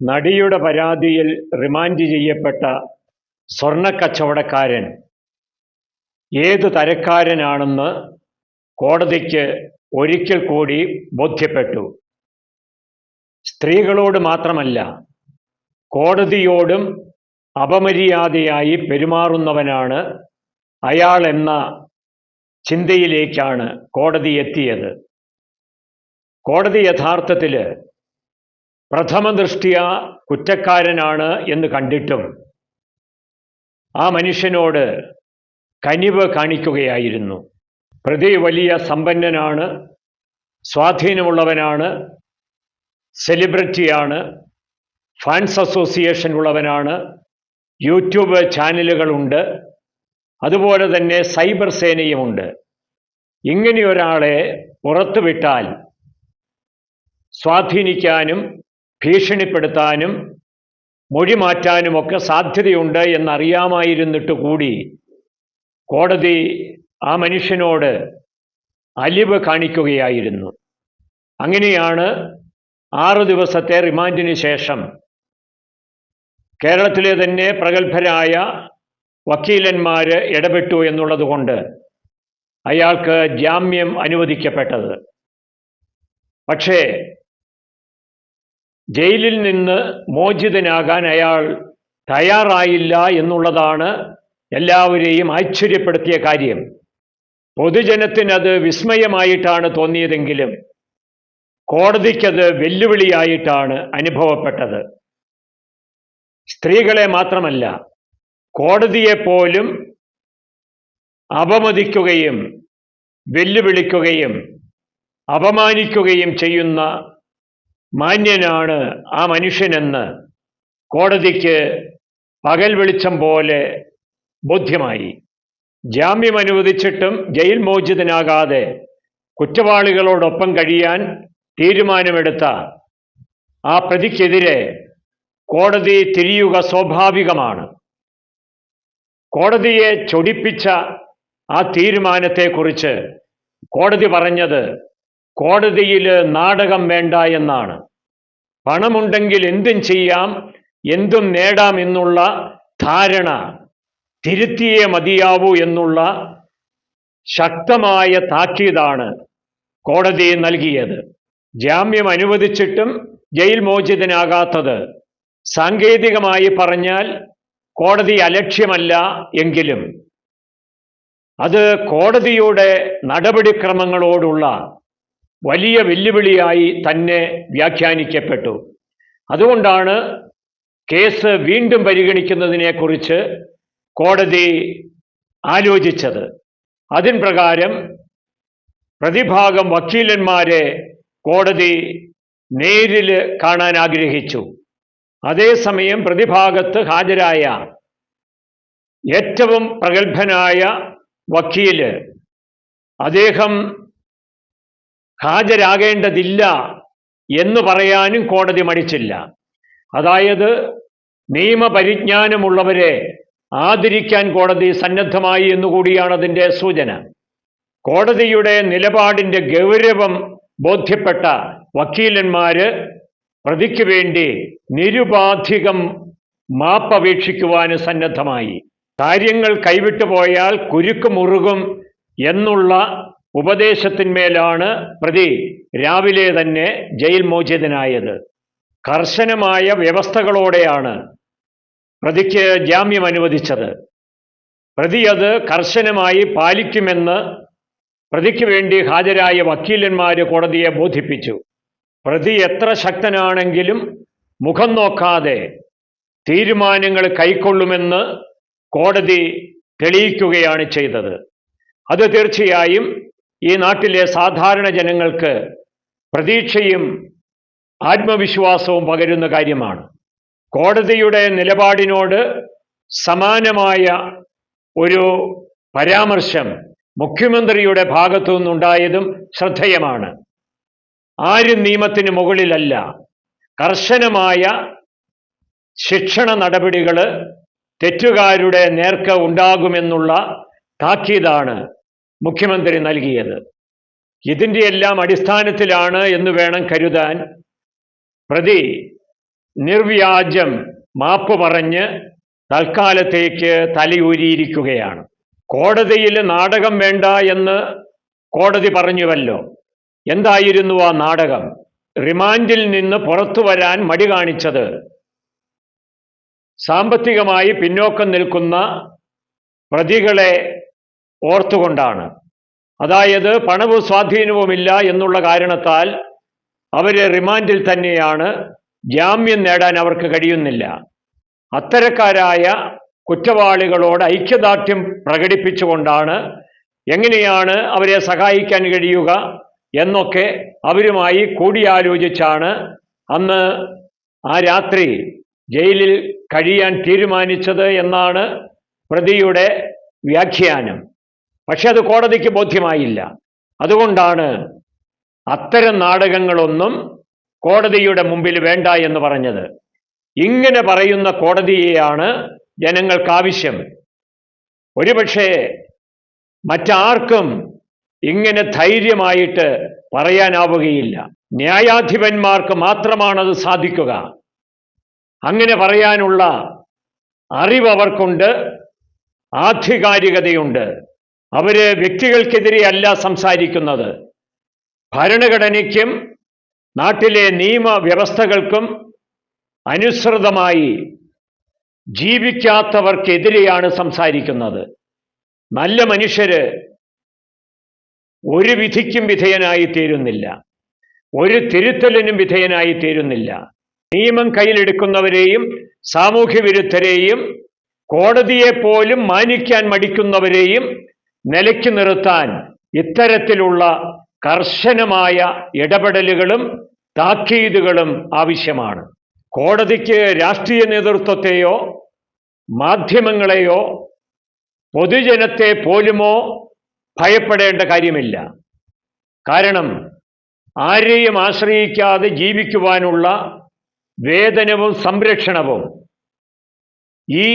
നടിയുടെ പരാതിയിൽ റിമാൻഡ് ചെയ്യപ്പെട്ട സ്വർണക്കച്ചവടക്കാരൻ ഏത് തരക്കാരനാണെന്ന് കോടതിക്ക് ഒരിക്കൽ കൂടി ബോധ്യപ്പെട്ടു. സ്ത്രീകളോട് മാത്രമല്ല കോടതിയോടും അപമര്യാദയായി പെരുമാറുന്നവനാണ് അയാൾ എന്ന ചിന്തയിലേക്കാണ് കോടതി എത്തിയത്. കോടതി യഥാർത്ഥത്തിൽ പ്രഥമ ദൃഷ്ടിയ കുറ്റക്കാരനാണ് എന്ന് കണ്ടിട്ടും ആ മനുഷ്യനോട് കനിവ് കാണിക്കുകയായിരുന്നു. പ്രതി വലിയ സമ്പന്നനാണ് സ്വാധീനമുള്ളവനാണ് സെലിബ്രിറ്റിയാണ് ഫാൻസ് അസോസിയേഷൻ ഉള്ളവനാണ് യൂട്യൂബ് ചാനലുകളുണ്ട് അതുപോലെ തന്നെ സൈബർ സേനയുമുണ്ട്. ഇങ്ങനെയൊരാളെ പുറത്തുവിട്ടാൽ സ്വാധീനിക്കാനും ഭീഷണിപ്പെടുത്താനും മൊഴി മാറ്റാനുമൊക്കെ സാധ്യതയുണ്ട് എന്നറിയാമായിരുന്നിട്ട് കൂടി കോടതി ആ മനുഷ്യനോട് അലിവ് കാണിക്കുകയായിരുന്നു. അങ്ങനെയാണ് ആറു ദിവസത്തെ റിമാൻഡിന് ശേഷം കേരളത്തിലെ തന്നെ പ്രഗത്ഭരായ വക്കീലന്മാർ ഇടപെട്ടു എന്നുള്ളതുകൊണ്ട് അയാൾക്ക് ജാമ്യം അനുവദിക്കപ്പെട്ടത്. പക്ഷേ ജയിലിൽ നിന്ന് മോചിതനാകാൻ അയാൾ തയ്യാറായില്ല എന്നുള്ളതാണ് എല്ലാവരെയും ആശ്ചര്യപ്പെടുത്തിയ കാര്യം. പൊതുജനത്തിനത് വിസ്മയമായിട്ടാണ് തോന്നിയതെങ്കിലും കോടതിക്കത് വെല്ലുവിളിയായിട്ടാണ് അനുഭവപ്പെട്ടത്. സ്ത്രീകളെ മാത്രമല്ല കോടതിയെപ്പോലും അപമതിക്കുകയും വെല്ലുവിളിക്കുകയും അപമാനിക്കുകയും ചെയ്യുന്ന മാന്യനാണ് ആ മനുഷ്യനെന്ന് കോടതിക്ക് പകൽ വെളിച്ചം പോലെ ബോധ്യമായി. ജാമ്യം അനുവദിച്ചിട്ടും ജയിൽ മോചിതനാകാതെ കുറ്റവാളികളോടൊപ്പം കഴിയാൻ തീരുമാനമെടുത്ത ആ പ്രതിക്കെതിരെ കോടതി തിരിയുക സ്വാഭാവികമാണ്. കോടതിയെ ചൊടിപ്പിച്ച ആ തീരുമാനത്തെക്കുറിച്ച് കോടതി പറഞ്ഞത് കോടതിയിൽ നാടകം വേണ്ട എന്നാണ്. പണമുണ്ടെങ്കിൽ എന്തും ചെയ്യാം എന്തും നേടാം എന്നുള്ള ധാരണ തിരുത്തിയേ മതിയാവൂ എന്നുള്ള ശക്തമായ താക്കീതാണ് കോടതി നൽകിയത്. ജാമ്യം അനുവദിച്ചിട്ടും ജയിൽ മോചിതനാകാത്തത് സാങ്കേതികമായി പറഞ്ഞാൽ കോടതി അലക്ഷ്യമല്ല എങ്കിലും അത് കോടതിയുടെ നടപടിക്രമങ്ങളോടുള്ള വലിയ വെല്ലുവിളിയായി തന്നെ വ്യാഖ്യാനിക്കപ്പെട്ടു. അതുകൊണ്ടാണ് കേസ് വീണ്ടും പരിഗണിക്കുന്നതിനെക്കുറിച്ച് കോടതി ആലോചിച്ചത്. അതിൻ പ്രകാരം പ്രതിഭാഗം വക്കീലന്മാരെ കോടതി നേരിൽ കാണാൻ ആഗ്രഹിച്ചു. അതേസമയം പ്രതിഭാഗത്ത് ഹാജരായ ഏറ്റവും പ്രഗത്ഭനായ വക്കീൽ അദ്ദേഹം ഹാജരാകേണ്ടതില്ല എന്ന് പറയാനും കോടതി മടിച്ചില്ല. അതായത് നിയമപരിജ്ഞാനമുള്ളവരെ ആദരിക്കാൻ കോടതി സന്നദ്ധമായി എന്നുകൂടിയാണ് അതിന്റെ സൂചന. കോടതിയുടെ നിലപാടിന്റെ ഗൗരവം ബോധ്യപ്പെട്ട വക്കീലന്മാര് പ്രതിക്ക് വേണ്ടി നിരുപാധികം മാപ്പപേക്ഷിക്കുവാന് സന്നദ്ധമായി. കാര്യങ്ങൾ കൈവിട്ടു പോയാൽ കുരുക്ക് മുറുകും എന്നുള്ള ഉപദേശത്തിന്മേലാണ് പ്രതി രാവിലെ തന്നെ ജയിൽ മോചിതനായത്. കർശനമായ വ്യവസ്ഥകളോടെയാണ് പ്രതിക്ക് ജാമ്യം അനുവദിച്ചത്. പ്രതി അത് കർശനമായി പാലിക്കുമെന്ന് പ്രതിക്ക് വേണ്ടി ഹാജരായ വക്കീലന്മാർ കോടതിയെ ബോധിപ്പിച്ചു. പ്രതി എത്ര ശക്തനാണെങ്കിലും മുഖം നോക്കാതെ തീരുമാനങ്ങൾ കൈക്കൊള്ളുമെന്ന് കോടതി തെളിയിക്കുകയാണ് ചെയ്തത്. അത് തീർച്ചയായും ഈ നാട്ടിലെ സാധാരണ ജനങ്ങൾക്ക് പ്രതീക്ഷയും ആത്മവിശ്വാസവും പകരുന്ന കാര്യമാണ്. കോടതിയുടെ നിലപാടിനോട് സമാനമായ ഒരു പരാമർശം മുഖ്യമന്ത്രിയുടെ ഭാഗത്തു നിന്നുണ്ടായതും ശ്രദ്ധേയമാണ്. ആരും നിയമത്തിന് മുകളിലല്ല കർശനമായ ശിക്ഷണ നടപടികൾ തെറ്റുകാരുടെ നേർക്ക് ഉണ്ടാകുമെന്നുള്ള താക്കീതാണ് മുഖ്യമന്ത്രി നൽകിയത്. ഇതിന്റെ എല്ലാം അടിസ്ഥാനത്തിലാണ് എന്ന് വേണം കരുതാൻ പ്രതി നിർവ്യാജം മാപ്പ് പറഞ്ഞ് തൽക്കാലത്തേക്ക് തലയൂരിയിരിക്കുകയാണ്. കോടതിയിൽ നാടകം വേണ്ട എന്ന് കോടതി പറഞ്ഞുവല്ലോ. എന്തായിരുന്നു ആ നാടകം? റിമാൻഡിൽ നിന്ന് പുറത്തു വരാൻ മടി കാണിച്ചത്. സാമ്പത്തികമായി പിന്നോക്കം നിൽക്കുന്ന പ്രതികളെ ഓർത്തുകൊണ്ടാണ്. അതായത് പണവും സ്വാധീനവുമില്ല എന്നുള്ള കാരണത്താൽ അവരെ റിമാൻഡിൽ തന്നെയാണ് ജാമ്യം നേടാൻ അവർക്ക് കഴിയുന്നില്ല. അത്തരക്കാരായ കുറ്റവാളികളോട് ഐക്യദാർഢ്യം പ്രകടിപ്പിച്ചുകൊണ്ടാണ് എങ്ങനെയാണ് അവരെ സഹായിക്കാൻ കഴിയുക എന്നൊക്കെ അവരുമായി കൂടിയാലോചിച്ചാണ് അന്ന് ആ രാത്രി ജയിലിൽ കഴിയാൻ തീരുമാനിച്ചത് എന്നാണ് പ്രതിയുടെ വ്യാഖ്യാനം. പക്ഷെ അത് കോടതിക്ക് ബോധ്യമായില്ല. അതുകൊണ്ടാണ് അത്തരം നാടകങ്ങളൊന്നും കോടതിയുടെ മുമ്പിൽ വേണ്ട എന്ന് പറഞ്ഞത്. ഇങ്ങനെ പറയുന്ന കോടതിയെയാണ് ജനങ്ങൾക്ക് ആവശ്യം ഒരുപക്ഷെ മറ്റാർക്കും ഇങ്ങനെ ധൈര്യമായിട്ട് പറയാനാവുകയില്ല. ന്യായാധിപന്മാർക്ക് മാത്രമാണത് സാധിക്കുക. അങ്ങനെ പറയാനുള്ള അറിവ് അവർക്കുണ്ട് ആധികാരികതയുണ്ട്. അവർ വ്യക്തികൾക്കെതിരെയല്ല സംസാരിക്കുന്നത്. ഭരണഘടനയ്ക്കും നാട്ടിലെ നിയമവ്യവസ്ഥകൾക്കും അനുസൃതമായി ജീവിക്കാത്തവർക്കെതിരെയാണ് സംസാരിക്കുന്നത്. നല്ല മനുഷ്യര് ഒരു വിധിക്കും വിധേയനായി തീരുന്നില്ല. ഒരു തിരുത്തലിനും വിധേയനായി തീരുന്നില്ല. നിയമം കയ്യിലെടുക്കുന്നവരെയും സാമൂഹ്യ വിരുദ്ധരെയും കോടതിയെ പോലും മാനിക്കാൻ മടിക്കുന്നവരെയും നിലയ്ക്ക് നിർത്താൻ ഇത്തരത്തിലുള്ള കർശനമായ ഇടപെടലുകളും താക്കീതുകളും ആവശ്യമാണ്. കോടതിക്ക് രാഷ്ട്രീയ നേതൃത്വത്തെയോ മാധ്യമങ്ങളെയോ പൊതുജനത്തെ പോലുമോ ഭയപ്പെടേണ്ട കാര്യമില്ല. കാരണം ആരെയും ആശ്രയിക്കാതെ ജീവിക്കുവാനുള്ള വേതനവും സംരക്ഷണവും ഈ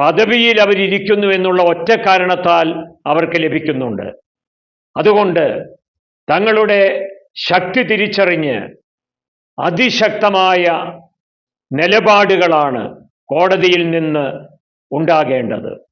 പദവിയിൽ അവരിയ്ക്കുന്നു എന്നുള്ള ഒറ്റ കാരണത്താൽ അവർക്ക് ലഭിക്കുന്നുണ്ട്. അതുകൊണ്ട് തങ്ങളുടെ ശക്തി തിരിച്ചറിഞ്ഞ് അതിശക്തമായ നിലപാടുകളാണ് കോടതിയിൽ നിന്ന് ഉണ്ടാകേണ്ടത്.